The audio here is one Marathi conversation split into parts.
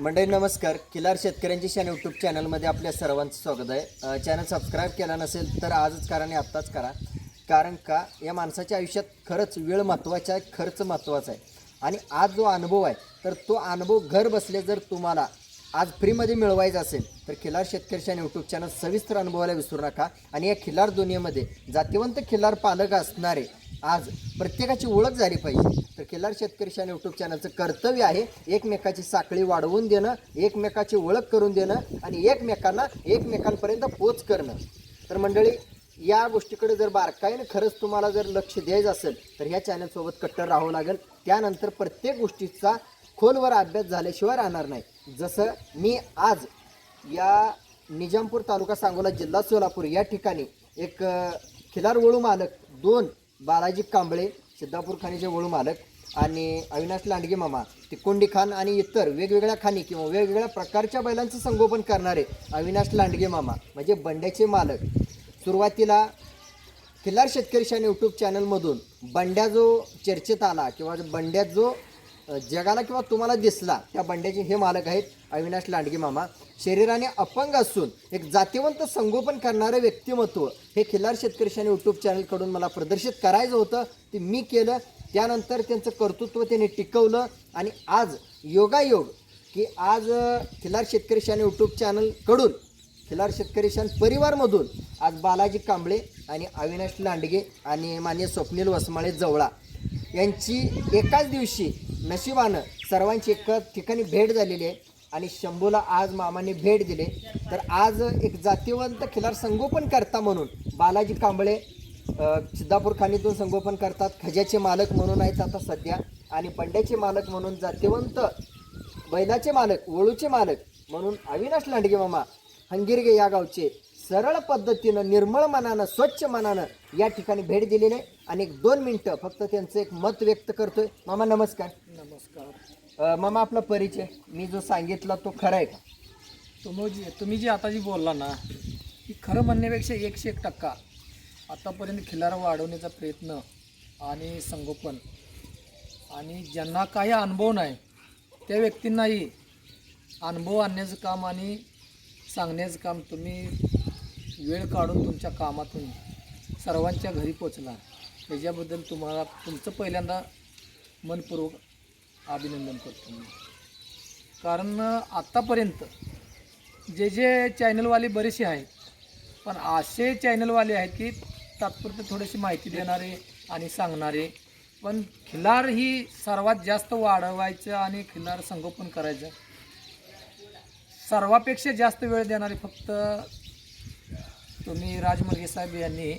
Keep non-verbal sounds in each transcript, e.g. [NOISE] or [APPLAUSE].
मंडळी नमस्कार. किलार शेतकऱ्यांची शान यूट्यूब चॅनलमध्ये आपल्या सर्वांचं स्वागत आहे. चॅनल सबस्क्राईब केला नसेल तर आजच करा आणि आत्ताच करा. कारण का या माणसाच्या आयुष्यात खरंच वेळ महत्त्वाचा आहे खर्च महत्त्वाचा आहे. आणि आज जो अनुभव आहे तर तो अनुभव घर बसले जर तुम्हाला आज फ्रीमध्ये मिळवायचं असेल तर खिलार शेतकरी शान यूट्यूब चॅनल सविस्तर अनुभवायला विसरू नका. आणि या खिलार दुनियेमध्ये जातिवंत खिलार पालक असणारे आज प्रत्येकाची ओळख झाली पाहिजे. तर खिलार शेतकरी शान यूट्यूब चॅनलचं कर्तव्य आहे एकमेकाची साखळी वाढवून देणं एकमेकाची ओळख करून देणं आणि एकमेकांना एकमेकांपर्यंत पोच करणं. तर मंडळी या गोष्टीकडे जर बारकाईनं खरंच तुम्हाला जर लक्ष द्यायचं असेल तर ह्या चॅनलसोबत कट्टर राहावं लागेल. त्यानंतर प्रत्येक गोष्टीचा खोलवर अभ्यास झाल्याशिवाय राहणार नाही. जसं मी आज या निजामपूर तालुका सांगोला जिल्हा सोलापूर या ठिकाणी एक खिलार वळू मालक दोन बालाजी कांबळे सिद्धापूर खाणीचे वळू मालक आणि अविनाश लांडगे मामा तिकोंडी खान आणि इतर वेगवेगळ्या खाणी किंवा वेगवेगळ्या प्रकारच्या बैलांचं संगोपन करणारे अविनाश लांडगे मामा म्हणजे बंड्याचे मालक. सुरुवातीला खिल्लार शेतकरी शान यूट्यूब चॅनलमधून बंड्या जो चर्चेत आला किंवा बंड्यात जो जगाला किंवा तुम्हाला दिसला त्या बंड्याचे हे मालक आहेत अविनाश लांडगे मामा. शरीराने अपंग असून एक जातीवंत संगोपन करणारं व्यक्तिमत्व हे खिल्लार शेतकरी शान यूट्यूब चॅनलकडून मला प्रदर्शित करायचं होतं. ते मी केलं. त्यानंतर त्यांचं कर्तृत्व त्यांनी टिकवलं. आणि आज योगायोग की आज खिलार खिल्लार शेतकरी शान यूट्यूब चॅनलकडून खिलार शेतकरी शान परिवारमधून आज बालाजी कांबळे आणि अविनाश लांडगे आणि मान्य स्वप्नील वसमाळे जवळा यांची एकाच दिवशी नशिबानं सर्वांची एका ठिकाणी भेट झालेली आहे आणि शंभूला आज मामाने भेट दिले तर आज एक जातीवंत खिलार संगोपन करता म्हणून बालाजी कांबळे सिद्धापूर खाणीतून संगोपन करतात. खज्याचे मालक म्हणून आहेत आता सध्या आणि पंड्याचे मालक म्हणून जातीवंत बैलाचे मालक वळूचे मालक म्हणून अविनाश लांडगे मामा हंगिरगे या गावचे सरळ पद्धतीनं निर्मळ मनानं स्वच्छ मनानं या ठिकाणी भेट दिलेली आहे. आणि एक दोन मिनटं फक्त त्यांचं एक मत व्यक्त करतोय. मामा नमस्कार. नमस्कार. अ, मामा आपला परिचय. मी जो सांगितला तो खरा आहे का? तुम्ही जी तुम्ही जी आता जी बोलला ना की खरं म्हणण्यापेक्षा एकशे एक टक्का आतापर्यंत खिलार वाढवण्याचा प्रयत्न आणि संगोपन आणि ज्यांना काही अनुभव नाही त्या व्यक्तींनाही अनुभव आणण्याचं काम आणि सांगण्याचं काम तुम्ही वेळ काढून तुमच्या कामातून सर्वांच्या घरी पोचला त्याच्याबद्दल तुम्हाला तुमचं पहिल्यांदा मनपूर्वक अभिनंदन करतो मी. कारण आत्तापर्यंत जे जे चॅनलवाले बरेचसे आहेत पण असे चॅनलवाले आहेत की तात्पुरते थोडीशी माहिती देणारे आणि सांगणारे पण खिलार ही सर्वात जास्त वाढवायचं आणि खिलार संगोपन करायचं. सर्वापेक्षा जास्त वेळ देणारे फक्त तुम्ही राजमर्गे साहेब यांनी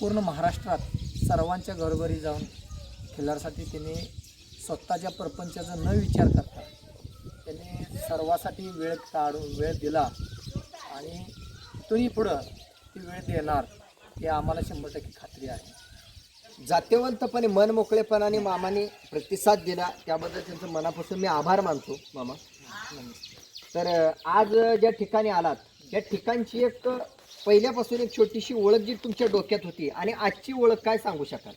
पूर्ण महाराष्ट्रात सर्वांच्या घरोघरी जाऊन खिल्लारसाठी त्यांनी स्वतःच्या प्रपंचाचा न विचार करता त्यांनी सर्वासाठी वेळ काढून वेळ दिला आणि तुम्ही पुढं ती वेळ देणार हे आम्हाला शंभर टक्के खात्री आहे. जातीवंतपणे मन मोकळेपणाने मामाने प्रतिसाद दिला. त्याबद्दल त्यांचं मनापासून मी आभार मानतो मामा. तर आज ज्या ठिकाणी आलात त्या ठिकाणची एक पहिल्यापासून एक छोटीशी ओळख जी तुमच्या डोक्यात होती. आणि आजची ओळख काय सांगू शकाल?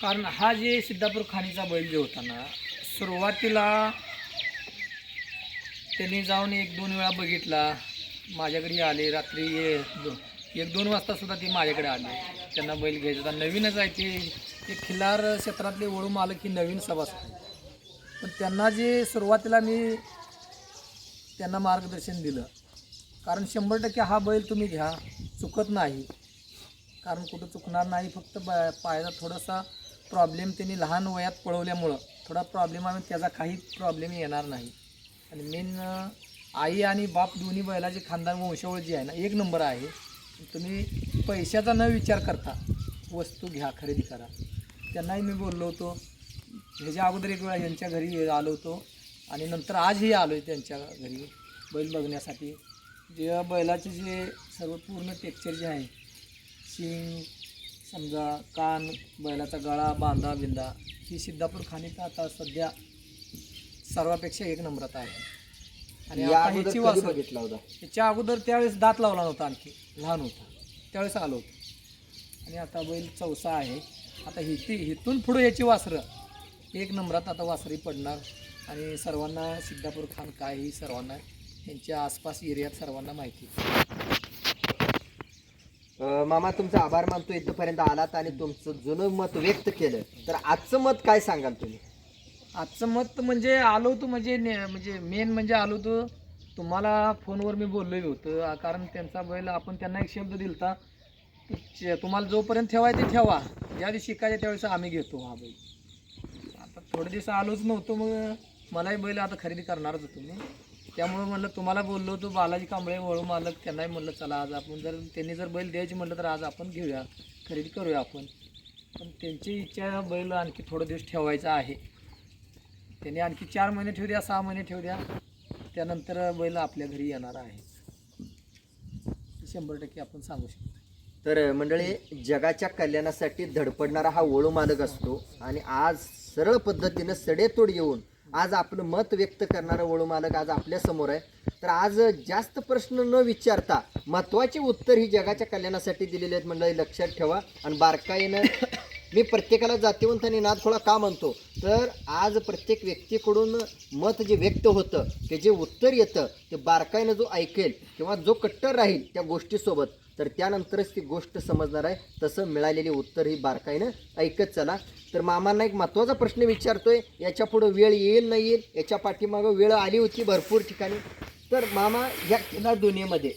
कारण हा जे सिद्धापूर खाणीचा बैल जे होता ना सुरुवातीला त्यांनी जाऊन एक दोन वेळा बघितला. माझ्याकडे आले रात्री ये एक दोन वाजता सुद्धा ते माझ्याकडे आले. त्यांना बैल घ्यायचा होता. नवीनच आहे ते खिल्लार क्षेत्रातले वळू मालक ही नवीन सभासद पण त्यांना जे सुरुवातीला मी त्यांना मार्गदर्शन दिलं. कारण शंभर टक्के हा बैल तुम्ही घ्या. चुकत नाही. कारण कुठं चुकणार नाही फक्त ब पायाचा थोडासा प्रॉब्लेम त्यांनी लहान वयात पळवल्यामुळं. थोडा प्रॉब्लेम आहे त्याचा काही प्रॉब्लेम येणार नाही. आणि मेन आई आणि बाप दोन्ही बैलाचे खानदान वंशावळ जी आहे ना एक नंबर आहे. तुम्ही पैशाचा न विचार करता वस्तू घ्या खरेदी करा. त्यांनाही मी बोललो होतो. ह्याच्या अगोदर एक वेळा यांच्या घरी आलो होतो. आणि नंतर आजही आलो आहे त्यांच्या घरी बैल बघण्यासाठी. जे बैलाचे जे सर्व पूर्ण टेक्चर जे आहे शिंग समजा कान बैलाचा गळा बांधा बिंदा ही सिद्धापूर खाणीचा आता सध्या सर्वापेक्षा एक नंबरात आहे. आणि या आता अगोदर ह्याची कधी वासरं बघितला होता? त्याच्या अगोदर त्यावेळेस दात लावला नव्हता आणखी. लहान होता. त्यावेळेस आलो होतो. आणि आता बैल चौसा आहे. आता हिती इथून पुढं याची वासरं. एक नंबरात आता वासरी पडणार. आणि सर्वांना सिद्धापूर खान काय ही सर्वांना यांच्या आसपास एरियात सर्वांना माहिती. अं, मामा तुमचा आभार मानतो. इथपर्यंत आलात आणि तुमचं जुनं मत व्यक्त केलं. तर आजचं मत काय सांगाल तुम्ही? आजचं मत म्हणजे आलो होतो म्हणजे ने- म्हणजे मेन म्हणजे आलो होतो. तुम्हाला फोनवर मी बोललो होतं. आ- कारण त्यांचा बैल आपण त्यांना एक शब्द दिलता. की तुम्हाला जोपर्यंत ठेवायचे ठेवा. ज्या दिवशी शिकायचे त्यावेळेस आम्ही घेतो हा बैल. आता थोडे दिवस आलोच नव्हतो मग मलाही बैल आता खरेदी करणारच होतो मी त्यामुळे म्हणलं तुम्हाला बोललो होतो बालाजी कांबळे वळू मालक त्यांनाही म्हणलं चला आज आपण जर त्यांनी जर बैल द्यायची म्हणलं तर आज आपण घेऊया खरेदी करूया आपण. पण त्यांची इच्छा बैल आणखी थोडं दिवस ठेवायचा आहे. त्यांनी आणखी चार महिने ठेवू द्या सहा महिने ठेवू द्या त्यानंतर बैल आपल्या घरी येणार आहे. शंभर टक्के आपण सांगू शकतो. तर मंडळी जगाच्या कल्याणासाठी धडपडणारा हा वळू मालक असतो आणि आज सरळ पद्धतीनं सडेतोड येऊन आज आपलं मत व्यक्त करणारा वळू मालक आज आपल्यासमोर आहे. तर आज जास्त प्रश्न न विचारता महत्त्वाचे उत्तर ही जगाच्या कल्याणासाठी दिलेले आहेत मंडळी लक्षात ठेवा. आणि बारकाईनं मी प्रत्येकाला जातीवंत आणि थोडा का म्हणतो? तर आज प्रत्येक व्यक्तीकडून मत जे व्यक्त होतं ते जे उत्तर येतं ते बारकाईनं जो ऐकेल किंवा जो कट्टर राहील त्या गोष्टीसोबत तर त्यानंतरच ती गोष्ट समजणार आहे. तसं मिळालेली उत्तर ही बारकाईनं ऐकत चला. तर मामांना एक महत्त्वाचा प्रश्न विचारतोय. याच्या पुढं वेळ येईल नाही येईल? याच्या पाठीमागं वेळ आली होती भरपूर ठिकाणी. तर मामा या किल्ला दुनियेमध्ये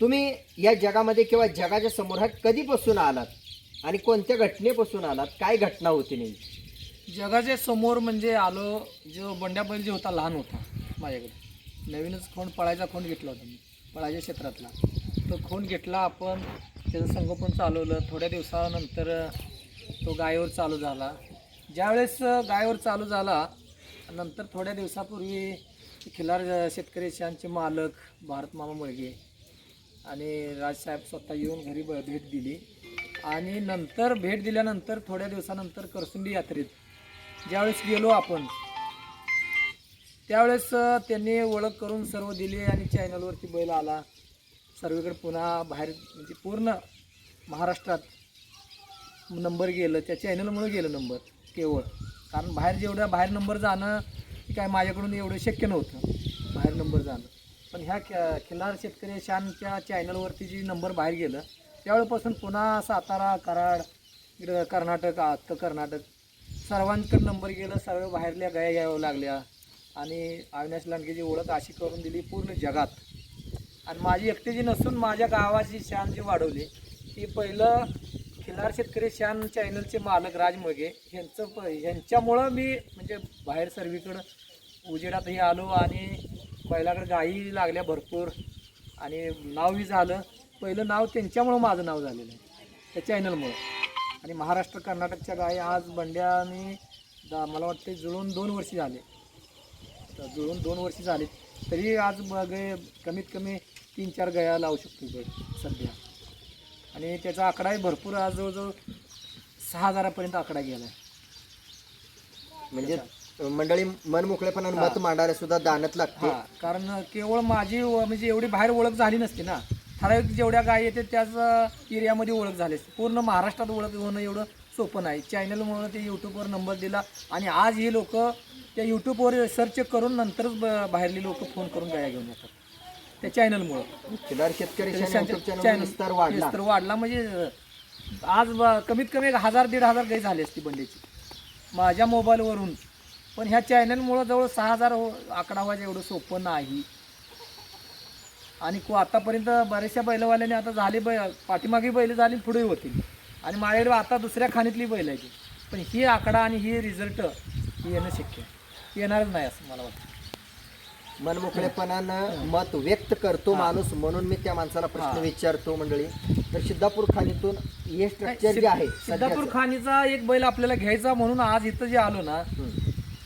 तुम्ही या जगामध्ये किंवा जगाच्या समोर हा कधीपासून आलात? आणि कोणत्या घटनेपासून आलात? काय घटना होती नाही जगाच्या समोर म्हणजे आलो जो बंड्या बैल जे होता लहान होता माझ्याकडे. नवीनच खोंड पळायचा खोंड घेतला होता मी पळायच्या क्षेत्रातला. तो खून घेतला आपण त्याचं संगोपन चालवलं. थोड्या दिवसानंतर तो गायीवर चालू झाला. ज्यावेळेस गायीवर चालू झाला नंतर थोड्या दिवसापूर्वी खिलार शेतकरी शांचे मालक भारत मामा मुळगे आणि राजसाहेब स्वतः येऊन घरी ब- भेट दिली. आणि नंतर भेट दिल्यानंतर थोड्या दिवसानंतर करसुंडी यात्रेत ज्यावेळेस गेलो आपण त्यावेळेस त्यांनी ओळख करून सर्व दिली आणि चॅनलवरती बैल आला. सर्वीकडे पुन्हा बाहेर म्हणजे पूर्ण महाराष्ट्रात नंबर गेलं त्या चॅनलमुळे गेलं नंबर केवळ. कारण बाहेर जेवढ्या बाहेर नंबर जाणं काय माझ्याकडून एवढं शक्य नव्हतं बाहेर नंबर जाणं. पण ह्या खिल्लार शेतकरी शानच्या चॅनलवरती जी नंबर बाहेर गेलं त्यावेळेपासून पुन्हा सातारा कराड इकडं कर्नाटक आत्त कर्नाटक सर्वांकडे नंबर गेलं सर्व बाहेरल्या गाया यावं लागल्या. आणि अविनाश लांडगेची ओळख अशी करून दिली पूर्ण जगात. आणि माझी एकटीची नसून माझ्या गावाची शान जी वाढवली ती पहिलं खिलार शेतकरी शान चॅनलचे मालक राज यांचं ह्यांचं प ह्यांच्यामुळं मी म्हणजे बाहेर सर्वीकडं उजेडातही आलो आणि पहिल्याकडे गायी लागल्या भरपूर आणि नावही झालं. पहिलं नाव त्यांच्यामुळं माझं नाव झालेलं आहे त्या चॅनलमुळं. आणि महाराष्ट्र कर्नाटकच्या गायी आज बंड्याने दा मला वाटते जुळून दोन वर्षी झाले. तर जुळून दोन वर्षी झाले. तरी आज बघ कमीत कमी तीन चार गया लावू शकतो बैल सध्या. आणि त्याचा आकडाही भरपूर आज जवळजवळ सहा हजारापर्यंत आकडा गेला आहे म्हणजे मंडळी मन मोकळेपणाने मत मांडायला सुद्धा दानत लागते. हा कारण केवळ माझी व- म्हणजे एवढी बाहेर ओळख झाली नसती ना. ठराविक जेवढ्या गायी येते त्याच एरियामध्ये ओळख झाली असते. पूर्ण महाराष्ट्रात ओळख होणं एवढं सोपं नाही. चॅनलमुळं ते यूट्यूबवर नंबर दिला आणि आज ही लोक त्या यूट्यूबवर सर्च करून नंतरच ब- बाहेरली लोक फोन करून गाया घेऊन येतात. त्या चॅनलमुळं खिलार शेतकरी चॅनल- विस्तार वाढला. विस्तार वाढला म्हणजे आज ब- कमीत कमी एक हजार दीड हजार गाई झाली असती बंडीची. माझ्या मोबाईलवरून पण ह्या चॅनलमुळं जवळ सहा हजार हो- आकडा व्हायचं एवढं सोपं नाही. आणि को आतापर्यंत बऱ्याचशा बैलवाल्याने आता झाली बै पाठीमागे बैल झाली पुढे होतील आणि माझ्याकडे आता दुसऱ्या खाणीतली बैल आहे ती. पण ही आकडा आणि ही रिझल्ट ही येणं शक्य आहे. येणारच नाही असं मला वाटतं. मन मोकळेपणानं मत व्यक्त करतो माणूस म्हणून मी त्या माणसाला प्रश्न. विचारतो मंडळी. तर सिद्धापूर खाणीतून हे स्ट्रक्चर जे आहे सिद्धापूर खाणीचा एक बैल आपल्याला घ्यायचा म्हणून आज इथं जे आलो ना.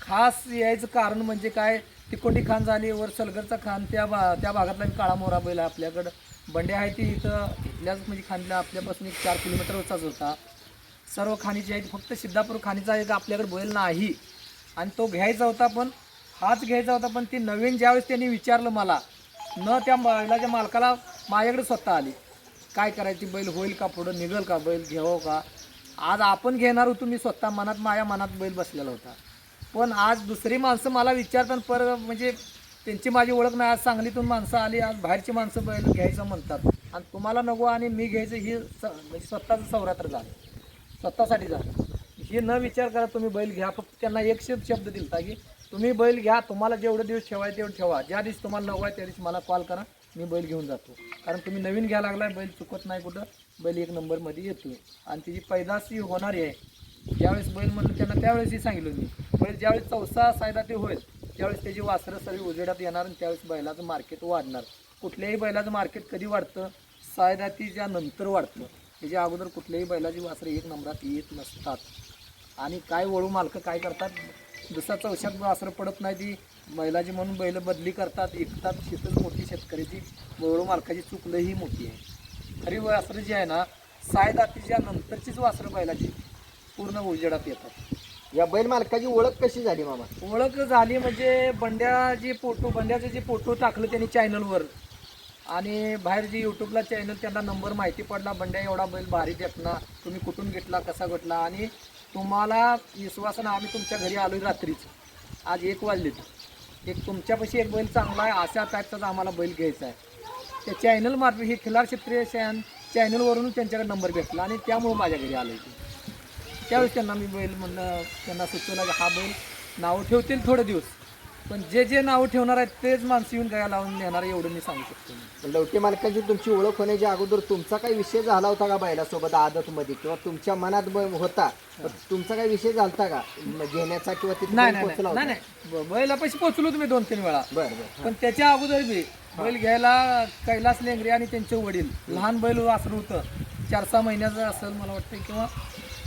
खास यायचं कारण म्हणजे काय? तिकोटी खान झाली वर सलगरचा खान त्या भा त्या भागातला काळा मोरा बैल आहे आपल्याकडं. बंडे आहे ती इथं इथल्याच म्हणजे खाणीला आपल्यापासून एक चार किलोमीटरवरचाच होता. सर्व खाणीचे आहेत फक्त सिद्धापूर खाणीचा एक आपल्याकडे बैल नाही. आणि तो घ्यायचा होता पण हाच घ्यायचा होता पण ती नवीन ज्यावेळेस त्यांनी विचारलं मला न त्या बैलाच्या मालकाला माझ्याकडे स्वतः आली. काय करायची बैल होईल का पुढं? निघल का बैल? घ्यावं का? आज आपण घेणार होतो मी स्वतः मनात माझ्या मनात बैल बसलेला होता. पण आज दुसरी माणसं मला विचारतात पर म्हणजे त्यांची माझी ओळख नाही. आज सांगलीतून माणसं आली आज बाहेरची माणसं बैल घ्यायचं म्हणतात. आणि तुम्हाला नको आणि मी घ्यायचं ही स- म्हणजे स्वतःचं सौरात्र झालं. स्वतःसाठी झालं. हे न विचार करा तुम्ही बैल घ्या. फक्त त्यांना एक शब्द शब्द दिलता की तुम्ही बैल घ्या तुम्हाला जेवढे दिवस ठेवाय तेवढं ठेवा. ज्या दिवशी तुम्हाला नको आहे त्या दिवशी मला कॉल करा मी बैल घेऊन जातो. कारण तुम्ही नवीन घ्यायला लागलाय बैल चुकत नाही कुठं बैल एक नंबरमध्ये येतो आणि तिची पैदास ही होणारी आहे. ज्यावेळेस बैल म्हणलं त्यांना त्यावेळेसही सांगितलं मी. बैल ज्यावेळेस चौसा सायदा ते होईल त्यावेळेस त्याची वासरं सगळी उजेडात येणार आणि त्यावेळेस बैलाचं मार्केट वाढणार. कुठल्याही बैलाचं मार्केट कधी वाढतं? सायदातीच्या नंतर वाढतं. त्याच्या अगोदर कुठल्याही बैलाची वासरं एक नंबरात येत नसतात. आणि काय वळू मालकं काय करतात? दुसरा चौशात वासरं पडत नाही ती बैलाची म्हणून बैल बदली करतात विकतात शेतच मोठी शेतकऱ्याची वळू मालकाची चूक लई मोठी आहे. खरी वासरं जी आहे ना सायदातीच्या नंतरचीच वासरं बैलाची पूर्ण उजेडात येतात. या बैल मालकाची ओळख कशी झाली मामा? ओळख झाली म्हणजे बंड्याची फोटो बंड्याचे जे फोटो टाकलं त्यांनी चॅनलवर. आणि बाहेर जे यूट्यूबला चॅनल त्यांना नंबर माहिती पडला बंड्या एवढा बैल भारी ना तुम्ही कुठून घेतला कसा घेतला आणि तुम्हाला विश्वासानं आम्ही तुमच्या घरी आलो रात्रीच. आज एक वाजलेत. एक तुमच्यापाशी एक बैल चांगला आहे अशा टाईपचाच आम्हाला बैल घ्यायचा आहे. त्या चॅनलमार्फत हे खिलार क्षेत्रीय चॅन चॅनलवरून त्यांच्याकडे नंबर भेटला आणि त्यामुळं माझ्या घरी आलो इथे त्यावेळेस त्यांना मी बैल म्हणलं त्यांना सुचवलं की हा बैल नावं ठेवतील थोडे दिवस. पण जे जे नावं ठेवणार आहेत तेच माणसं येऊन गाया लावून नेणार एवढं मी सांगू शकतो. लवटे मालकाची तुमची ओळख होण्याच्या अगोदर तुमचा काही विषय झाला होता का बैलासोबत आदतमध्ये? किंवा तुमच्या मनात ब- होता तुमचा काही विषय झालता का? म- घेण्याचा किंवा तिथे नाही बैल नाही पोहोचला नाही होता? नाही ब- बैलापाशी पोचलो तुम्ही दोन तीन वेळा. बरं बरं. पण त्याच्या अगोदर बी बैल घ्यायला कैलास लेंगरे आणि त्यांचे वडील लहान बैल वासरू होतं. चार सहा महिन्याचं असेल मला वाटतं किंवा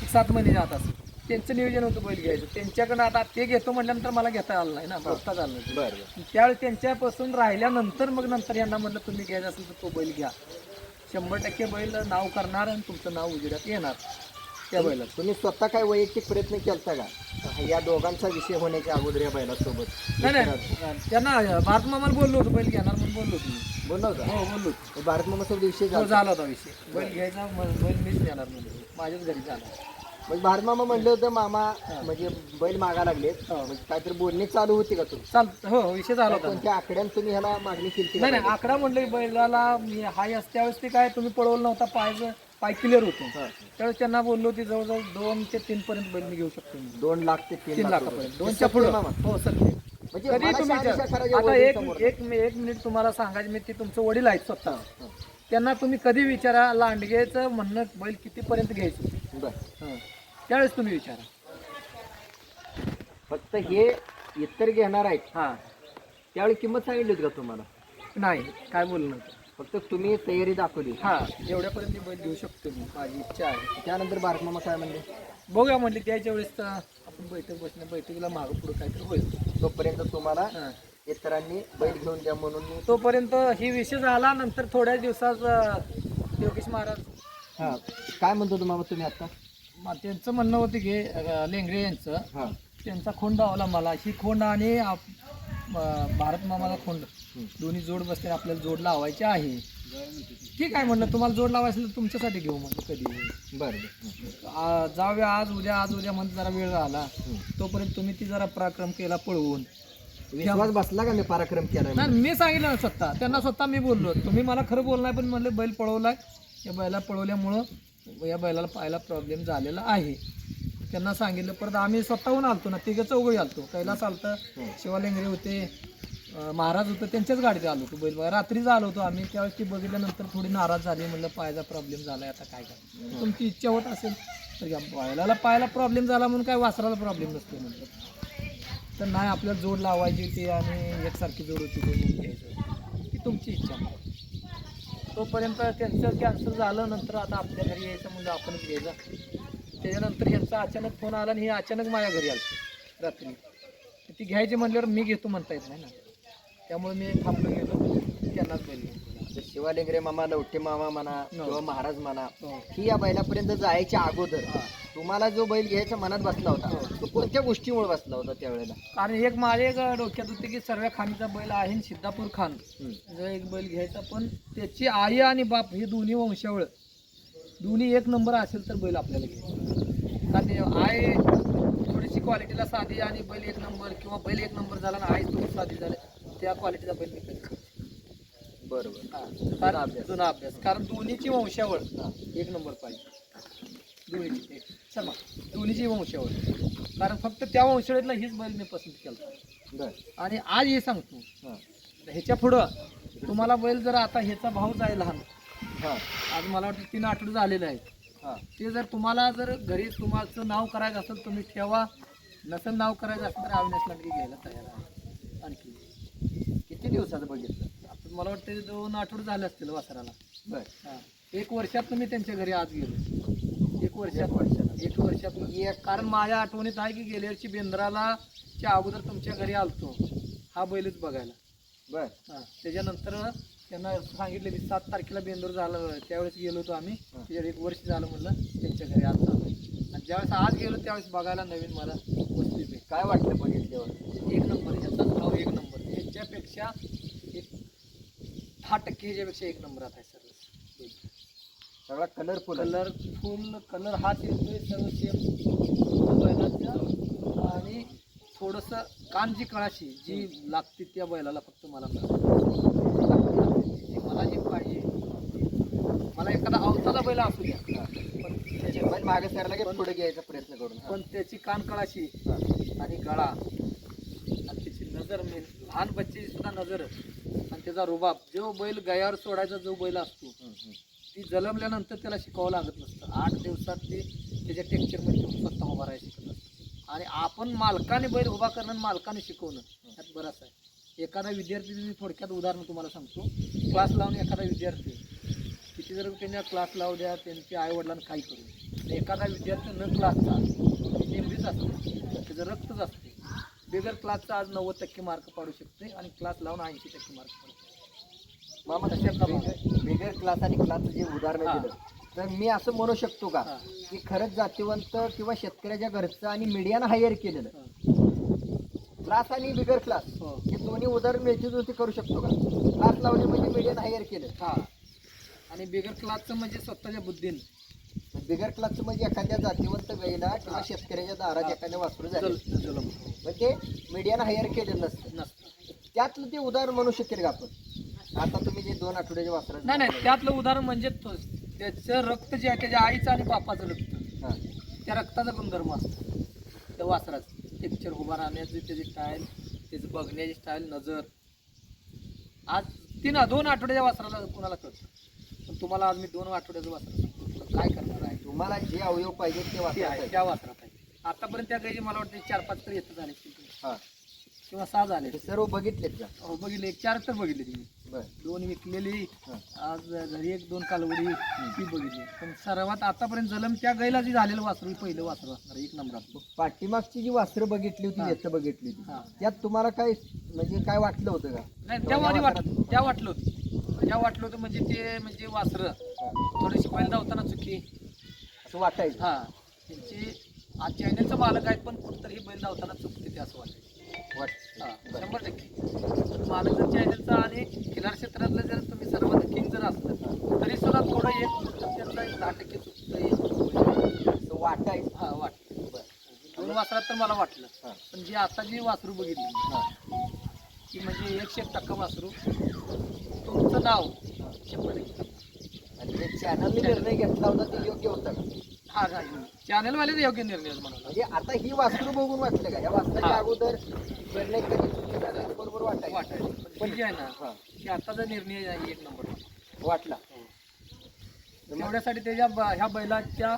एक सात महिन्याच्या आत असेल. त्यांचं नियोजन होतं बैल घ्यायचं. त्यांच्याकडनं आता ते घेतो म्हटल्यानंतर मला घेता आलं नाही ना बघता आलं नाही. बरं त्यावेळी त्यांच्यापासून राहिल्यानंतर मग नंतर यांना म्हटलं तुम्ही घ्यायचं असेल तर तो बैल घ्या. शंभर टक्के बैल नाव करणार आणि तुमचं नाव उजेडात येणार त्या बैलात तुम्ही स्वतः काय वैयक्तिक प्रयत्न केलता का? या दोघांचा विषय होण्याच्या अगोदर या बैलासोबत. नाही नाही. त्यांना भारत मामाला बोललो होतो बैल घेणार म्हणून बोललो होतो मी. बोलला होता? हो बोललो. भारत मामासोबत विषय हो झाला. होता विषय. बैल घ्यायचा बैल मीच देणार म्हणजे माझ्याच घरी झाला. म्हणजे भारत मामा म्हणलं होतं मामा म्हणजे बैल मागा लागलेत. हो. म्हणजे काहीतरी बोलणी चालू होती का तुम्ही चाल हो विषय झाला होता. कोणत्या आकड्यात तुम्ही ह्याला मागणी केली नाही नाही आकडा म्हणलं बैलाला मी हाय असं त्यावेळेस ते काय तुम्ही पळवलं नव्हता पाय पाय क्लिअर होतो. त्यावेळेस त्यांना बोललो होती जवळजवळ दोन ते तीन पर्यंत बैल मी घेऊ शकतो मी. दोन लाख ते तीन तीन लाख लाखापर्यंत. दोनच्या पुढे. मामा. हो सत्य. म्हणजे मला तुम्ही विचार- आता वडील एक समोर. एक एक मिनिट तुम्हाला सांगायचं मी ते तुमचं वडील आहेत स्वतः. त्यांना तुम्ही कधी विचारा लांडगेचं म्हणणं बैल कितीपर्यंत घ्यायचं? बरं. हं. त्यावेळेस तुम्ही विचारा. फक्त हे इतर घेणार आहेत. हां. त्यावेळी किंमत सांगितली होती का तुम्हाला? नाही काय बोललं नव्हतं फक्त तुम्ही तयारी दाखवली. हां एवढ्यापर्यंत मी बैल घेऊ शकतो मी. माझी इच्छा आहे. त्यानंतर भारत मामा काय म्हणले? बघूया म्हटली त्याच्या वेळेस तर आपण बैठक बसण्या बैठकीला मागं पुढं काहीतरी होईल. तोपर्यंत तुम्हाला हां. इतरांनी बैल घेऊन द्या म्हणून मी तोपर्यंत ही विषय झाला नंतर थोड्या दिवसात अं, योगेश महाराज हा काय म्हणतो तुम्हाला तुम्ही आता? म- त्यांचं म्हणणं होतं की अं, लेंगरे यांचं हा. त्यांचा खोंड लावला मला. ही खोंड आणि आप- भारत मामाला खोंड. हं. दोन्ही जोड बसते आपल्याला जोड लावायची आहे. ठीक आहे म्हणलं तुम्हाला जोड लावायचं असेल तर तुमच्यासाठी घेऊ म्हणलं कधी. बरं बरं. आ- जाऊया आज उद्या आज उद्या म्हणत जरा वेळ झाला हं. तोपर्यंत तुम्ही ती जरा पराक्रम केला पळवून. विश्वास बसला का मी पराक्रम केलाय नाही मी सांगितलं ना स्वतः. त्यांना स्वतः मी बोललो. तुम्ही मला खरं बोलणार पण म्हणलं बैल पळवलाय. या बैला पळवल्यामुळं या बैलाला पाहायला प्रॉब्लेम झालेला आहे. त्यांना सांगितलं परत आम्ही स्वतःहून आलतो ना तिघं चौघही आलतो. कैलास आलतं शिवालेंगरे होते महाराज होतं त्यांच्याच गाडीत आलो होतो बैल. बघायला. रात्रीच आलो होतो आम्ही. त्यावेळेस ती बघितल्यानंतर थोडी नाराज झाली म्हणलं पायाचा प्रॉब्लेम झाला आता काय काय. तुमची इच्छा होत असेल तर या बैलाला पायाला प्रॉब्लेम झाला म्हणून काय वासराला प्रॉब्लेम नसतो म्हणलं. तर नाही आपल्याला जोड लावायची होती आणि एकसारखी जोड होती ते घ्यायचं तुमची इच्छा. तोपर्यंत त्यांचं कॅन्सल झालं नंतर आता आपल्या घरी यायचं म्हणजे आपणच घ्यायचं त्याच्यानंतर यांचा अचानक फोन आला आणि हे अचानक माझ्या घरी आलं रात्री ती घ्यायची म्हणल्यावर मी घेतो म्हणता येत नाही ना त्यामुळे मी थांबलो गेलो त्यांनाच बैल घेऊन गेलो. आता शिवालेंगरे मामा लवटे मामा म्हणा हो. किंवा महाराज म्हणा हो. ही या बैलापर्यंत जायच्या अगोदर. तुम्हाला जो बैल घ्यायचा मनात बसला होता हो. तो कोणत्या गोष्टीमुळे बसला होता त्यावेळेला कारण एक माझ्या एक डोक्यात होते की सर्व खानीचा बैल आहे आणि सिद्धापूर खान. जो एक बैल घ्यायचा पण त्याची आई आणि बाप हे दोन्ही वंशावळ दोन्ही एक नंबर असेल तर बैल आपल्याला घ्यायचा कारण आई थोडीशी क्वालिटीला साधी आणि बैल एक नंबर किंवा बैल एक नंबर झाला ना आईच तो साधी झाले त्या क्वालिटीचा बैल नाही. बरोबर कारण अभ्यास. जुना अभ्यास कारण दोन्हीची वंशावळ. एक नंबर पाहिजे दोन्हीची चला दोन्हीची वंशावळ कारण फक्त त्या वंशावळीतला हीच बैल मी पसंत केला. बर. आणि आज हे सांगतो. हा. ह्याच्या पुढं तुम्हाला बैल जर आता ह्याचा भाव जाय लहान हा. आज मला वाटतं तीन आठवडे झालेले आहेत. हा. ते जर तुम्हाला जर घरी तुमचं नाव करायचं असेल तुम्ही ठेवा. नसेल नाव करायचं असेल तर अविनाश लांडगे घ्यायला तयार आहे. आणखी किती दिवसाचं बघितलं? आता मला वाटतं दोन आठवडे झाले असतील वासराला. बर. हा. एक वर्षात मी त्यांच्या घरी आज गेलो. एक वर्षात एक वर्षात. एक वर्षात एक कारण माझ्या आठवणीत आहे की गेल्या वर्षी बेंद्राला च्या अगोदर तुमच्या घरी आलतो. हा बैलच बघायला. बर. हा. त्याच्यानंतर त्यांना सांगितले की सात तारखेला बेंदूर झालं. त्यावेळेस गेलो होतो आम्ही. त्याच्यात एक वर्ष झालं म्हणलं त्यांच्या घरी आज झालं आणि ज्यावेळेस आज गेलो त्यावेळेस बघायला नवीन मला वस्तू. काय वाटलं बघितल्यावर? एक नंबर ह्याचा भाव एक नंबर. ह्याच्यापेक्षा एक दहा टक्के ह्याच्यापेक्षा एक नंबर आहे. सगळा कलरफुल कलर फुल कलर हाच येतोय सर्व सेम बैलाच्या आणि थोडस कान जी कळाशी जी लागते त्या बैलाला फक्त मला. मला जी पाहिजे. मला एखादा अवताचा बैल असू द्या. पण त्याच्यामागे सरला की पुढे घ्यायचा प्रयत्न करून. पण त्याची कान कळाशी. आणि गळा. आणि त्याची नजर लहान बच्चेची सुद्धा नजर. आणि त्याचा रुबाब. जो बैल गयावर सोडायचा जो बैल असतो. ती जलमल्यानंतर त्याला शिकावं लागत नसतं. आठ दिवसात ते त्याच्या टेक्चरमध्ये स्वतः उभा राहायला शिकत असतं. आणि आपण मालकाने बैल उभा करणं आणि मालकाने शिकवणं त्यात बराच आहे. एखादा विद्यार्थी मी थोडक्यात उदाहरण तुम्हाला सांगतो. क्लास लावून एखादा विद्यार्थी किती जर त्यांना क्लास लावू द्या त्यांच्या आई वडिलांना काही करू एखादा विद्यार्थी न क्लासचा नेहमीच असतो. त्याचं रक्तच असते. बिगर क्लासचा आज नव्वद टक्के मार्क पाडू शकते आणि क्लास लावून ऐंशी टक्के मार्क पाडू शकते. मामा बिगर क्लास आणि क्लासचं जे उदाहरण. दिलं तर मी असं म्हणू शकतो का. की खरंच जातीवंत किंवा शेतकऱ्याच्या घरचं आणि मीडियानं हायर केलेलं. क्लास आणि बिगर क्लास हो. हे दोन्ही उदाहरण मिळते ते करू शकतो का क्लास लावणे म्हणजे मीडियानं हायर केलं हा आणि बिगर क्लासचं म्हणजे स्वतःच्या बुद्धीने बिगर क्लासचं म्हणजे एखाद्या जातीवंत गाईला किंवा. शेतकऱ्याच्या दारात. एखाद्या वासरू झाले ते मीडियानं हायर केलेलं नसतं नसतं त्यातलं ते उदाहरण म्हणू शकेल का आपण आता तुम्ही जे दोन आठवड्याचे वासर नाही नाही त्यातलं उदाहरण म्हणजे तो- त्याचं रक्त जे आहे त्याच्या आईचं आणि बापाचं रक्त. हा. त्या रक्ताचा गुणधर्म असतो. त्या वासराचं. टेक्चर उभा राहण्याची त्याची स्टाईल त्याची बघण्याची स्टाईल नजर. आज तीन दोन आठवड्याच्या वासराला कोणाला कळतं? पण तुम्हाला आज मी दोन आठवड्याचं वासरा सांगतो. तुला काय करणार आहे? तुम्हाला जे अवयव पाहिजे ते ते आहे वासर त्या वासरात आहे. आतापर्यंत त्या गायचे मला वाटतं चार पाच तर येतं झाले. हा. किंवा सहा झाले ते सर्व बघितलेत का? हो बघितले. एक चार तर बघितले तुम्ही. दोन विकलेली. आज घरी एक दोन कालवडी ती बघितली. पण सर्वात आतापर्यंत जलम त्या गाईला जी झालेलं वासरू पहिलं वासरू असणार एक नंबरात पाठीमागची जी वासरं बघितली होती. येतं बघितली होती हा. त्यात तुम्हाला काय म्हणजे काय वाटलं होतं का? नाही त्या वारी वाट त्या वाटलं होतं. त्या वाटलं होतं म्हणजे ते म्हणजे वासरं. थोडीशी बैल धावताना चुकी. असं वाटायचं. हा. त्यांची आज चॅनलचं मालक आहेत पण कुठतरी बैल धावताना चुकते ते असं वाटतं. वाट. शंभर टक्के. मालक जर चॅनलचा आणि खिलार क्षेत्रातलं जर तुम्ही सर्वात किंग जर असलं तरी सुद्धा थोडं एक दहा टक्के चुकतं असं वाटायचं हा वाटलं दोन वासरात तर मला वाटलं. पण जी आता जी वासरू बघितली. की म्हणजे एकशे एक टक्का वासरू. तुमचं नाव शंभर टक्के. आणि जे चॅनलने निर्णय घेतला होता ते योग्य होता का? हा हा चॅनलवालेच योग्य निर्णय म्हणा म्हणजे आता ही वासरू बघून वाटलं का? या वासराच्या हा. अगोदर निर्णय कधी चुकीचा झाला, बरोबर वाटायचं. पण जी आहे ना हा. की आताचा निर्णय आहे एक नंबर. वाटला. तेवढ्यासाठी त्याच्या ब- ह्या बैलाच्या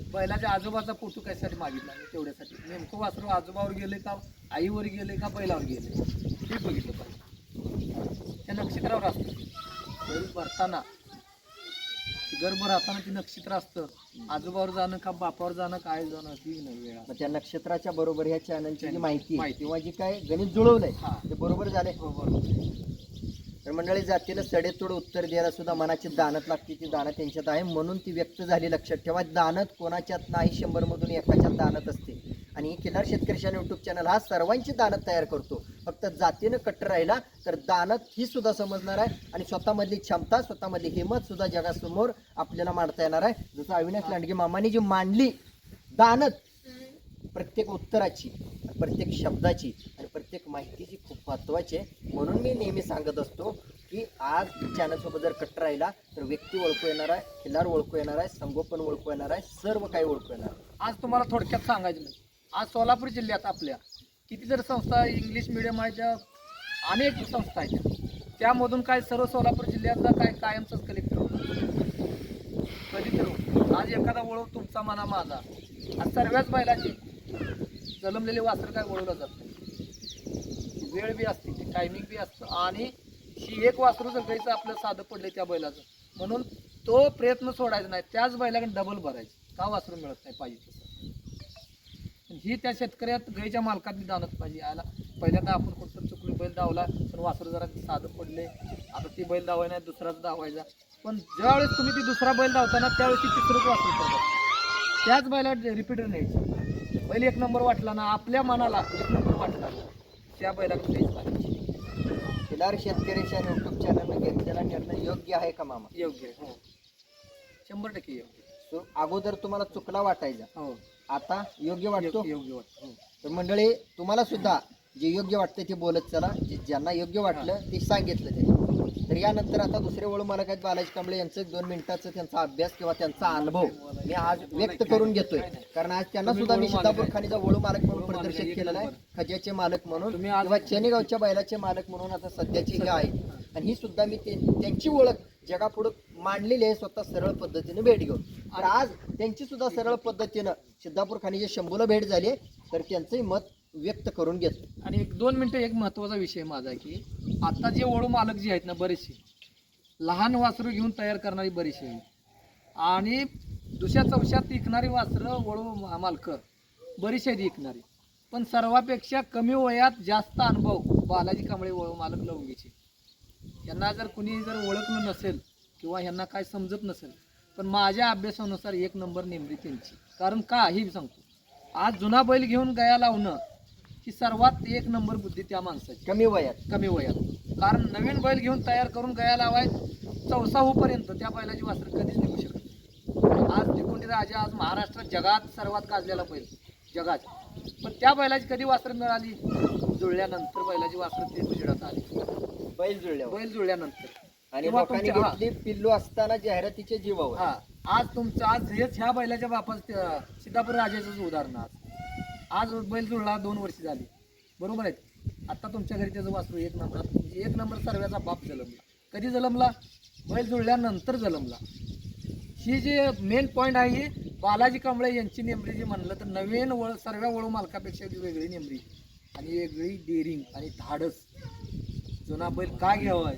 बैलाच्या आजोबाचा फोटो कशासाठी मागितला? मी तेवढ्यासाठी. नेमकं वासरू आजोबावर गेले का आईवर गेले का बैलावर गेले? ते बघितलं पाहिजे. त्या नक्षत्रावर असतं. बैल भरताना गर्भ राहताना ती नक्षत्र असतं. आजोबावर जाणं का बापावर जाणं काय जाणं ती मग त्या नक्षत्राच्या बरोबर ह्या चॅनलची जी माहिती आहे. किंवा जी काय गणित जुळवलंय हा. ते बरोबर झाले तर मंडळी जातीनं सडेतोड उत्तर द्यायला सुद्धा मनाची दानत लागते ती दानत त्यांच्यात आहे. म्हणून ती व्यक्त झाली लक्षात ठेवा. दानत कोणाच्यात नाही शंभर मधून एकाच्यात दानत असते. आणि ही किल्लार शेतकरी युट्यूब चॅनल हा सर्वांची दानत तयार करतो. फक्त जातीनं कट्टर राहिला तर दानत ही सुद्धा समजणार आहे. आणि स्वतःमधली क्षमता स्वतःमधली हिंमत सुद्धा जगासमोर आपल्याला मांडता येणार आहे. जसं अविनाश लांडगे मामाने जी मांडली दानत प्रत्येक उत्तराची प्रत्येक शब्दाची आणि प्रत्येक माहितीची खूप महत्त्वाची आहे. म्हणून मी नेहमी सांगत असतो की आज चॅनलसोबत जर कट्टर राहिला तर व्यक्ती ओळखू येणार आहे खिलार ओळखू येणार आहे संगोपन ओळखू येणार आहे सर्व काही ओळखू येणार आहे. आज तुम्हाला थोडक्यात सांगायचं आज सोलापूर जिल्ह्यात आपल्या किती जर संस्था इंग्लिश मिडियम आहे त्या अनेक संस्था आहेत. त्यामधून काय सर्व सोलापूर जिल्ह्यातला काय कायमचाच कलेक्टर कधी तर आज एखादा ओळख तुमचा मना माझा. आज सर्वच बैलाची जलमलेले वासर काय ओळखलं जात नाही. वेळ बी असते ती टायमिंग बी असतं. आणि ही एक वासरू जगायचं आपलं साधं पडलं त्या बैलाचं. म्हणून तो प्रयत्न सोडायचा नाही. त्याच बैलाकडे डबल भरायचं. का वासरू मिळत नाही पाहिजे? ही त्या शेतकऱ्यात गाईच्या मालकातली जाणत पाहिजे. याला पहिल्यांदा आपण कुठं चुकली बैल धावला पण वासरू जरा साधं पडले. आता ती बैल धावाय नाही दुसराच धावायचा पण ज्यावेळेस तुम्ही ती दुसरा बैल धावताना त्यावेळेस ती तिसरंच वासरू पडतात. त्याच बैला रिपीटर न्यायची. बैल एक नंबर वाटला ना आपल्या मनाला एक नंबर वाटला त्या बैलाकडे द्यायचं पाहिजे. खिलार शेतकऱ्याच्या युट्यूब चॅनलनं घेतलेला निर्णय योग्य आहे का मामा? योग्य आहे. हो. शंभर टक्के योग्य अगोदर तुम्हाला चुकला वाटायचा. हो. आता योग्य वाटतो? योग्य वाटतं. हो. तर मंडळी तुम्हाला सुद्धा जे योग्य वाटतं ते बोलत चला. जे ज्यांना योग्य वाटलं ते सांगितलं ते तर यानंतर आता दुसरे वळू मालक आहेत बालाजी कांबळे यांचं दोन मिनिटाचं त्यांचा अभ्यास किंवा त्यांचा अनुभव मी आज व्यक्त करून घेतोय. कारण आज त्यांना सुद्धा मी सिद्धापूर. खाणीचा वळू मालक म्हणून प्रदर्शित केलेला आहे. खज्याचे मालक म्हणून किंवा चेनेगावच्या बैलाचे मालक म्हणून आता सध्याची हे आहे. आणि ही सुद्धा मी त्यांची ओळख जगापुढं मांडलेली आहे स्वतः सरळ पद्धतीने भेट घेऊन. तर आज त्यांची सुद्धा सरळ पद्धतीनं सिद्धापूर खाणीच्या शंभूला भेट झाली आहे, तर त्यांचंही मत व्यक्त करून घेतो. आणि एक दोन मिनटं एक महत्त्वाचा विषय माझा की आता जे वळू मालक जे आहेत ना बरेचसे लहान वासरू घेऊन तयार करणारी बरीचशी आहेत. आणि दुसऱ्या चौशात विकणारी वासरं वळू मा- मालकं बरीचशी आहेत विकणारी. पण सर्वापेक्षा कमी वयात जास्त अनुभव बालाजी कांबळे वळू मालक लवंगीचे. यांना जर कुणी जर ओळखलं नसेल किंवा यांना काय समजत नसेल पण माझ्या अभ्यासानुसार एक नंबर नेमली त्यांची. कारण का? ही सांगतो. आज जुना बैल घेऊन गया लावणं ही सर्वात एक नंबर बुद्धी त्या माणसाची. कमी वयात. कमी वयात. कारण नवीन बैल घेऊन तयार करून गया लावाय चौसा होईपर्यंत त्या बैलाची वासर कधीच निघू शकत. आज निकुंडी राजा आज महाराष्ट्रात जगात सर्वात गाजलेला बैल. जगात पण त्या बैलाची कधी वासर मिळाली? जुळल्यानंतर बैलाची वासर ते उजेडात आली. बैल जुळल्यावर. बैल जुळल्यानंतर. आणि तेव्हा लोकांनी तुमच्या-. घेतली पिल्लू असताना जाहिरातीचे जीवावर. हा. आज तुमचं आज हेच ह्या बैलाच्या बापाचं सिद्धापूर राजाचंच उदाहरण आज. आज बैल जुळला दोन वर्ष झाली. बरोबर आहे? आता तुमच्या घरी त्याचं वासरू एक नंबर म्हणजे एक नंबर सर्व्याचा बाप जलमला कधी जलमला बैल जुळल्यानंतर जलमला ही जे मेन पॉईंट आहे बालाजी कांबळे यांची नेमरी जी म्हणलं तर नवीन वळ सर्व वळू मालकापेक्षा वेगळी नेमरी. आणि वेगळी डेअरिंग आणि धाडस. जुना बैल का घ्यावा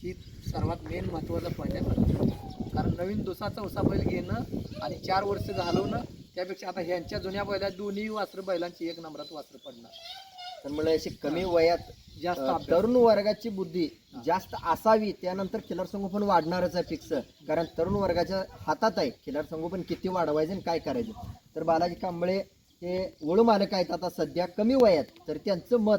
ही सर्वात मेन महत्त्वाचा पॉईंट आहे कारण नवीन दुसा चौसा बैल घेणं आणि चार वर्ष घालवणं त्यापेक्षा आता ह्यांच्या जुन्या बैलात दोन्ही वासर बैलांची एक नंबरात वासर पडणार. त्यामुळे अशी कमी वयात जास्त. तरुण वर्गाची बुद्धी जास्त असावी त्यानंतर खिलार संगोपन वाढणारच आहे फिक्स कारण तरुण वर्गाच्या हातात आहे. खिलार संगोपन किती वाढवायचं आणि काय करायचं? तर बालाजी कांबळे हे वळू मालक आहेत. आता सध्या कमी वयात. तर त्यांचं मत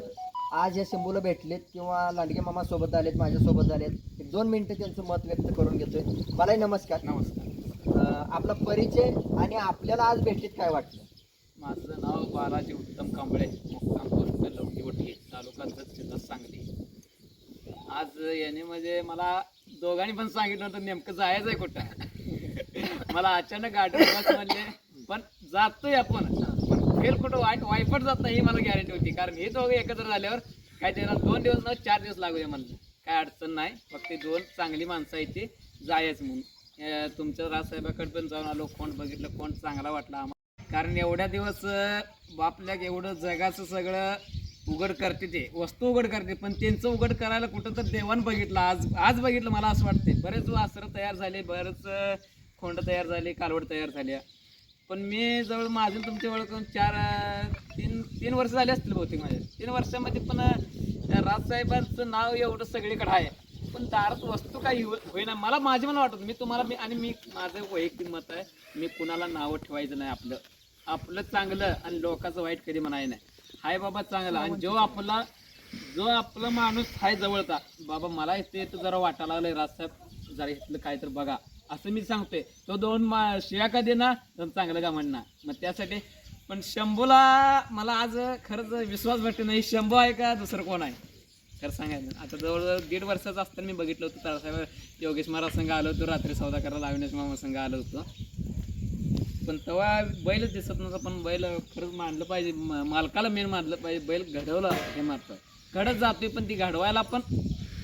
आज या शंभूला भेटलेत किंवा लांडगे मामा सोबत आलेत माझ्यासोबत आलेत एक दोन मिनिटं त्यांचं मत व्यक्त करून घेतोय. मलाही नमस्कार. नमस्कार. आपला परिचय आणि आपल्याला आज भेटलीत काय वाटलं माझं नाव बालाजी उत्तम कांबळे मुक्काम पोस्ट लवकी तालुका जत जिल्हा सांगली. आज याने म्हणजे मला दोघांनी पण सांगितलं होतं नेमकं जायचं आहे कुठं? [LAUGHS] मला अचानक गाडी बस म्हणले पण जातोय आपण. पण फेल कुठं वाईट वायफट जात नाही ही मला गॅरंटी होती. कारण हे दोघं एकत्र झाल्यावर काय त्यांना दोन दिवस न चार दिवस लागू दे म्हणलं. काय अडचण नाही. फक्त दोन चांगली माणसं आहेत ते जायच म्हणून. तुमच्या राजसाहेबाकडे पण जाऊन आलो कोण बघितलं कोण चांगला वाटला आम्हाला कारण एवढ्या दिवस बापल्याक एवढं जगाचं सगळं उघड करते ते. वस्तू उघड करते पण त्यांचं उघड करायला कुठं तर देवान बघितलं. आज आज बघितलं मला असं वाटते बरेच वासरं तयार झाले बरेच खोंड तयार झाले कालवड तयार झाल्या. पण मी जवळ माझं तुमच्या ओळखून चार तीन तीन वर्ष झाले असतील बहुतेक माझ्या तीन वर्षामध्ये पण राजसाहेबांचं नाव एवढं सगळीकडे आहे. पण दारात वस्तू काही हो, होईना. मला माझे मला वाटत मी तुम्हाला मी आणि मी माझं वैयक्तिक मत आहे. मी कुणाला नावं ठेवायचं नाही आपलं. आपलं चांगलं आणि लोकांचं वाईट कधी म्हणाय नाही. हाय बाबा चांगला. आणि जो आपला जो आपला माणूस हाय जवळचा बाबा मला इथे इथं जरा वाटायला लागलंय राजसाहेब जरा इथलं काय तर बघा. असं मी सांगतोय. तो दोन मा शिया का देणार तर चांगलं का म्हणणार मग त्यासाठी पण शंभूला मला आज खरंच विश्वास भेटतो नाही शंभू आहे का दुसरं कोण आहे? खरं सांगायचं आता जवळजवळ दीड वर्षाचं असताना मी बघितलं होतं तारासाहेब योगेश महाराज संघ आलो होतो रात्री सौदा करायला अविनाश मामा संघ आलो होतो. पण तेव्हा बैलच दिसत नव्हता पण बैल खरंच मानलं पाहिजे. मालकाला मेन मानलं पाहिजे. बैल घडवलं हे मात्र. घडत जातोय पण ती घडवायला पण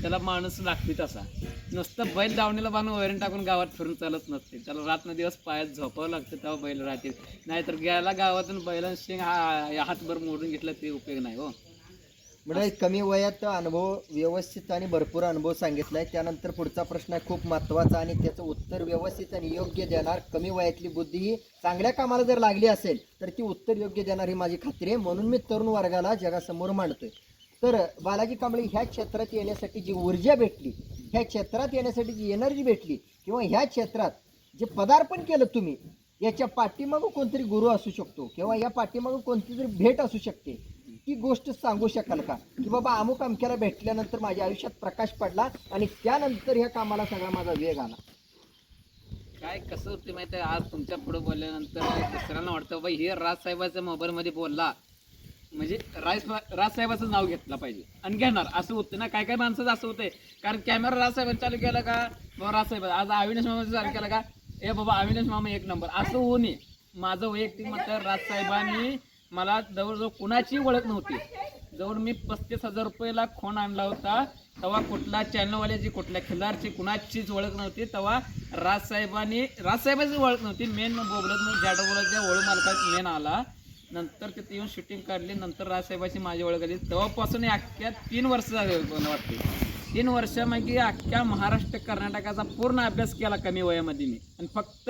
त्याला माणूस लागते तसा. नुसतं बैल दावणीला बांधून वैरण टाकून गावात फिरून चालत नसते. त्याला रात्र दिवस पायात झोपावं लागतं तेव्हा बैल राहतील. नाहीतर गेला गावातून बैलांशी हा हातभर मोडून घेतला ते उपयोग नाही हो. म्हणजे कमी वयात अनुभव व्यवस्थित आणि भरपूर अनुभव सांगितलाय. त्यानंतर पुढचा प्रश्न आहे खूप महत्त्वाचा आणि त्याचं उत्तर व्यवस्थित आणि योग्य देणार. कमी वयातली बुद्धी ही चांगल्या कामाला जर लागली असेल तर ती उत्तर योग्य देणार ही माझी खात्री आहे. म्हणून मी तरुण वर्गाला जगासमोर मांडतोय. तर बालाजी कांबळे ह्या क्षेत्रात येण्यासाठी जी ऊर्जा भेटली ह्या क्षेत्रात येण्यासाठी जी एनर्जी भेटली किंवा ह्या क्षेत्रात जे पदार्पण केलं तुम्ही याच्या पाठीमागं कोणतरी गुरु असू शकतो किंवा या पाठीमागं कोणती तरी भेट असू शकते. ती गोष्ट सांगू शकाल का? की बाबा अमुक अमक्याला भेटल्यानंतर माझ्या आयुष्यात प्रकाश पडला आणि त्यानंतर ह्या कामाला सगळा माझा वेग आला काय कसं होते माहिती आहे आज तुमच्यापुढे बोलल्यानंतर दुसऱ्यांना वाटतं बाई हे राजसाहेबाच्या मोबाईलमध्ये बोलला. म्हणजे राज राजसाहेबाचं नाव घेतलं पाहिजे आणि घेणार. असं होतं ना? काय काय माणसाचं असं होतंय? कारण कॅमेरा राजसाहेबांनी चालू केला का? बाबा राजसाहेब आज अविनाश मामाचं चालू केला का? ए बाबा अविनाश मामा एक नंबर. असं होऊ नये. माझं वैयक्तिक मत आहे, राजसाहेबांनी मला जवळजवळ कुणाची ओळख नव्हती. जवळ मी पस्तीस हजार रुपयाला खोन आणला होता. तेव्हा कुठला चॅनलवाल्याची कुठल्या खिल्लारची कुणाचीच ओळख नव्हती. तेव्हा राजसाहेबांनी राजसाहेबाची ओळख नव्हती. मेन बोबलत जाडोबोलाच्या ओळख मालकात मेन आला. नंतर तिथे येऊन शूटिंग काढली. नंतर राजसाहेबाची माझी ओळख आली तेव्हापासून अख्ख्या तीन वर्ष झाले मला वाटते. तीन वर्षामागे अख्ख्या महाराष्ट्र कर्नाटकाचा पूर्ण अभ्यास केला कमी वयामध्ये मी. आणि फक्त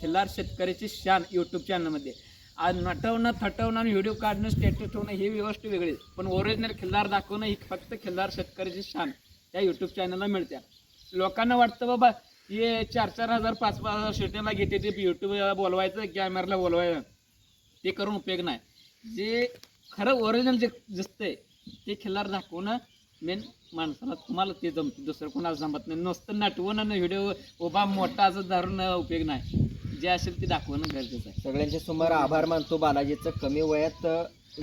खिल्लार शेतकऱ्याची शान यूट्यूब चॅनलमध्ये नटवणं थटवणं आणि व्हिडिओ काढणं स्टेटस ठेवणं ही व्यवस्था वेगळी पण ओरिजिनल खिल्लार दाखवणं ही फक्त खिल्लार शेतकऱ्याची शान. त्या यूट्यूब चॅनलला मिळत्या. लोकांना वाटतं बाबा हे चार चार हजार पाच पाच हजार शूटिंगला घेते ते यूट्यूबला बोलवायचं कॅमेराला बोलवायचं. ते करून उपयोग नाही. जे खरं ओरिजिनल जे दिसतंय ते खिल्लार दाखवणं मेन माणसाला तुम्हाला ते जमतं. दुसरं कोणाला जमत नाही. नुसतं नटवून आणि व्हिडिओ उभा मोठा असं धरून उपयोग नाही. जे असेल ते दाखवणं गरजेचं आहे. सगळ्यांचे सुमार आभार मानतो बालाजीचं. कमी वयात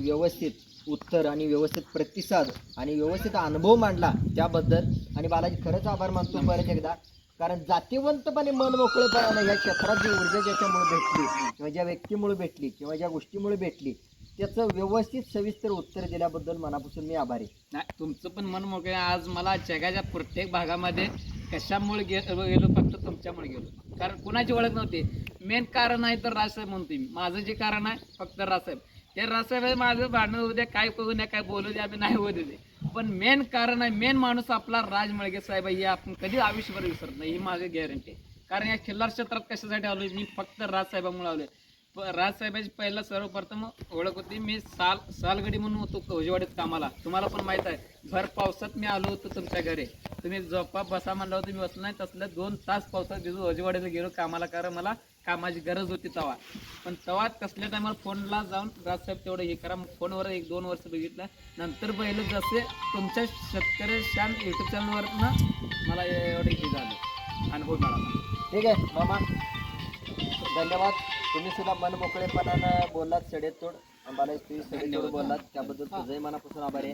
व्यवस्थित उत्तर आणि व्यवस्थित प्रतिसाद आणि व्यवस्थित अनुभव मांडला त्याबद्दल. आणि बालाजी खरंच आभार मानतो परत एकदा. कारण जातीवंतपणे मन मोकळेपणानं या क्षेत्रात जी ऊर्जा ज्याच्यामुळे भेटली किंवा ज्या व्यक्तीमुळे भेटली किंवा ज्या गोष्टीमुळे भेटली त्याचं व्यवस्थित सविस्तर उत्तर दिल्याबद्दल मनापासून मी आभारी. नाही तुमचं पण मन मोकळे. आज मला जगाच्या प्रत्येक भागामध्ये कशामुळे गे गेलो फक्त तुमच्यामुळे गेलो कारण कुणाची ओळख नव्हती. मेन कारण आहे तर राजसाहेब म्हणतोय मी माझं जे कारण आहे फक्त राजसाहेब. ते राजसाहेब माझं भांडण होऊ द्या काय करू द्या काय बोलू द्या आम्ही नाही होऊ दे पण मेन कारण आहे मेन माणूस आपला राज मळगे साहेब हे आपण कधी आयुष्यभर विसरत नाही. ही माझी गॅरंटी कारण या खिल्लार क्षेत्रात कशासाठी आलो मी फक्त राजसाहेबामुळे आलोय. राजसाहेबाची पहिला सर्वप्रथम ओळख होती. मी साल सालगडी म्हणून होतो कवजेवाडीत कामाला. तुम्हाला पण माहीत आहे भर पावसात मी आलो होतो तुमच्या घरी. तुम्ही झोपा बसा म्हणला होता मी बसलो नाही. तसलं दोन तास पावसात भिजू अजवाडीला गेलो कामाला कारण मला कामाची गरज होती तवा पण तवा कसल्या टायमाला फोनला जाऊन राजसाहेब तेवढं हे करा मग फोनवर एक दोन वर्ष बघितलं. नंतर पहिलं जसे तुमच्या शेतकरी शान युट्यूब चॅनलवर मला एवढं हे झालं. अनुभव हो मिळाला ठीक आहे मामा. धन्यवाद. तुम्ही सुद्धा मनमोकळेपणानं बोललात सडेतोड. आम्हाला तुम्ही सडेतोड बोललात. त्याबद्दल तुझंही मनापासून आभार आहे.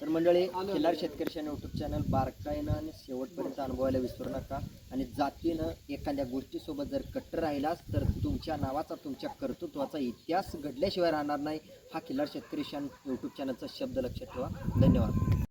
तर मंडळी खिल्लार शेतकरी यूट्यूब चॅनल बारकाईनं आणि शेवटपर्यंत अनुभवायला विसरू नका. आणि जातीनं एखाद्या गोष्टीसोबत जर कट्टर राहिलास तर तुमच्या नावाचा तुमच्या कर्तृत्वाचा इतिहास घडल्याशिवाय राहणार नाही. हा खिल्लार शेतकरी शान यूट्यूब चॅनलचा शब्द लक्षात ठेवा. धन्यवाद.